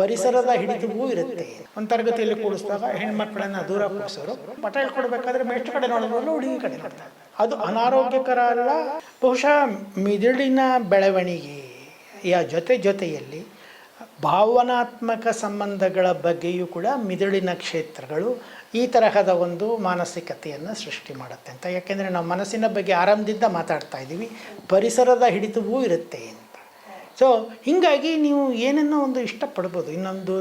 ಪರಿಸರದ ಹಿಡಿತವೂ ಇರುತ್ತೆ. ಒಂದು ತರಗತಿಯಲ್ಲಿ ಕೂಡಿಸಿದಾಗ ಹೆಣ್ಮಕ್ಳನ್ನ ದೂರ ಕೂಡಿಸೋರು ಮಠ ಹೇಳ್ಕೊಡ್ಬೇಕಾದ್ರೆ ಮೇಷ್ಟ್ರ ಕಡೆ ನೋಡೋದ್ರಲ್ಲೂ ಹುಡುಗಿ ಕಡೆ ನೋಡ್ತಾರೆ. ಅದು ಅನಾರೋಗ್ಯಕರ ಅಲ್ಲ, ಬಹುಶಃ ಮಿದುಳಿನ ಬೆಳವಣಿಗೆಯ ಜೊತೆ ಜೊತೆಯಲ್ಲಿ ಭಾವನಾತ್ಮಕ ಸಂಬಂಧಗಳ ಬಗ್ಗೆಯೂ ಕೂಡ ಮಿದುಳಿನ ಕ್ಷೇತ್ರಗಳು ಈ ತರಹದ ಒಂದು ಮಾನಸಿಕತೆಯನ್ನು ಸೃಷ್ಟಿ ಮಾಡುತ್ತೆ ಅಂತ. ಯಾಕೆಂದರೆ ನಾವು ಮನಸ್ಸಿನ ಬಗ್ಗೆ ಆರಂಭದಿಂದ ಮಾತಾಡ್ತಾ ಇದ್ದೀವಿ. ಪರಿಸರದ ಹಿಡಿತವೂ ಇರುತ್ತೆ. ಸೊ ಹೀಗಾಗಿ ನೀವು ಏನನ್ನೋ ಒಂದು ಇಷ್ಟಪಡ್ಬೋದು. ಇನ್ನೊಂದು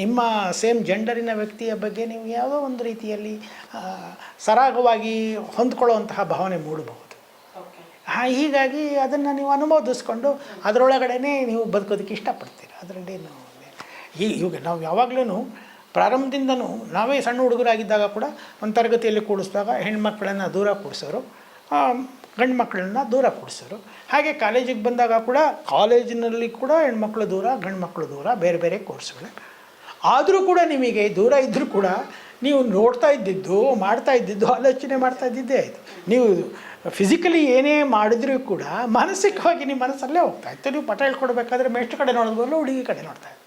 ನಿಮ್ಮ ಸೇಮ್ ಜೆಂಡರಿನ ವ್ಯಕ್ತಿಯ ಬಗ್ಗೆ ನೀವು ಯಾವುದೋ ಒಂದು ರೀತಿಯಲ್ಲಿ ಸರಾಗವಾಗಿ ಹೊಂದ್ಕೊಳ್ಳುವಂತಹ ಭಾವನೆ ಮೂಡಬಹುದು. ಹಾಂ ಹೀಗಾಗಿ ಅದನ್ನು ನೀವು ಅನುಮೋದಿಸ್ಕೊಂಡು ಅದರೊಳಗಡೆನೇ ನೀವು ಬದುಕೋದಕ್ಕೆ ಇಷ್ಟಪಡ್ತೀರ? ನಾವು ಈ ಇವಾಗ ನಾವು ಯಾವಾಗಲೂ ಪ್ರಾರಂಭದಿಂದನೂ ನಾವೇ ಸಣ್ಣ ಹುಡುಗರಾಗಿದ್ದಾಗ ಕೂಡ ಒಂದು ತರಗತಿಯಲ್ಲಿ ಕೂಡಿಸಿದಾಗ ಹೆಣ್ಮಕ್ಳನ್ನು ದೂರ ಕೂಡಿಸೋರು ಗಂಡು ಮಕ್ಕಳನ್ನ ದೂರ ಕೂಡಿಸೋರು. ಹಾಗೆ ಕಾಲೇಜಿಗೆ ಬಂದಾಗ ಕೂಡ ಕಾಲೇಜಿನಲ್ಲಿ ಕೂಡ ಹೆಣ್ಮಕ್ಳು ದೂರ ಗಂಡು ಮಕ್ಕಳು ದೂರ, ಬೇರೆ ಬೇರೆ ಕೋರ್ಸ್ಗಳು. ಆದರೂ ಕೂಡ ನಿಮಗೆ ದೂರ ಇದ್ದರೂ ಕೂಡ ನೀವು ನೋಡ್ತಾ ಇದ್ದಿದ್ದು, ಮಾಡ್ತಾ ಇದ್ದಿದ್ದು, ಆಲೋಚನೆ ಮಾಡ್ತಾ ಇದ್ದಿದ್ದೇ ಆಯಿತು. ನೀವು ಫಿಸಿಕಲಿ ಏನೇ ಮಾಡಿದ್ರೂ ಕೂಡ ಮಾನಸಿಕವಾಗಿ ನಿಮ್ಮ ಮನಸ್ಸಲ್ಲೇ ಹೋಗ್ತಾ ಇತ್ತು. ನೀವು ಪಟ ಹೇಳ್ಕೊಡ್ಬೇಕಾದ್ರೆ ಮೇಷ್ಟ್ರ ಕಡೆ ನೋಡೋದ್ರಲ್ಲೂ ಹುಡುಗಿ ಕಡೆ ನೋಡ್ತಾ ಇತ್ತು.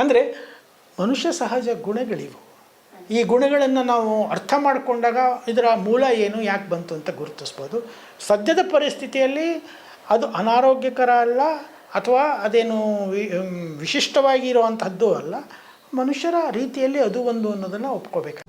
ಅಂದರೆ ಮನುಷ್ಯ ಸಹಜ ಗುಣಗಳಿವು. ಈ ಗುಣಗಳನ್ನು ನಾವು ಅರ್ಥ ಮಾಡಿಕೊಂಡಾಗ ಇದರ ಮೂಲ ಏನು, ಯಾಕೆ ಬಂತು ಅಂತ ಗುರುತಿಸ್ಬೋದು. ಸದ್ಯದ ಪರಿಸ್ಥಿತಿಯಲ್ಲಿ ಅದು ಅನಾರೋಗ್ಯಕರ ಅಲ್ಲ, ಅಥವಾ ಅದೇನು ವಿಶಿಷ್ಟವಾಗಿರುವಂಥದ್ದು ಅಲ್ಲ, ಮನುಷ್ಯರ ರೀತಿಯಲ್ಲಿ ಅದು ಒಂದು ಅನ್ನೋದನ್ನು ಒಪ್ಕೋಬೇಕು.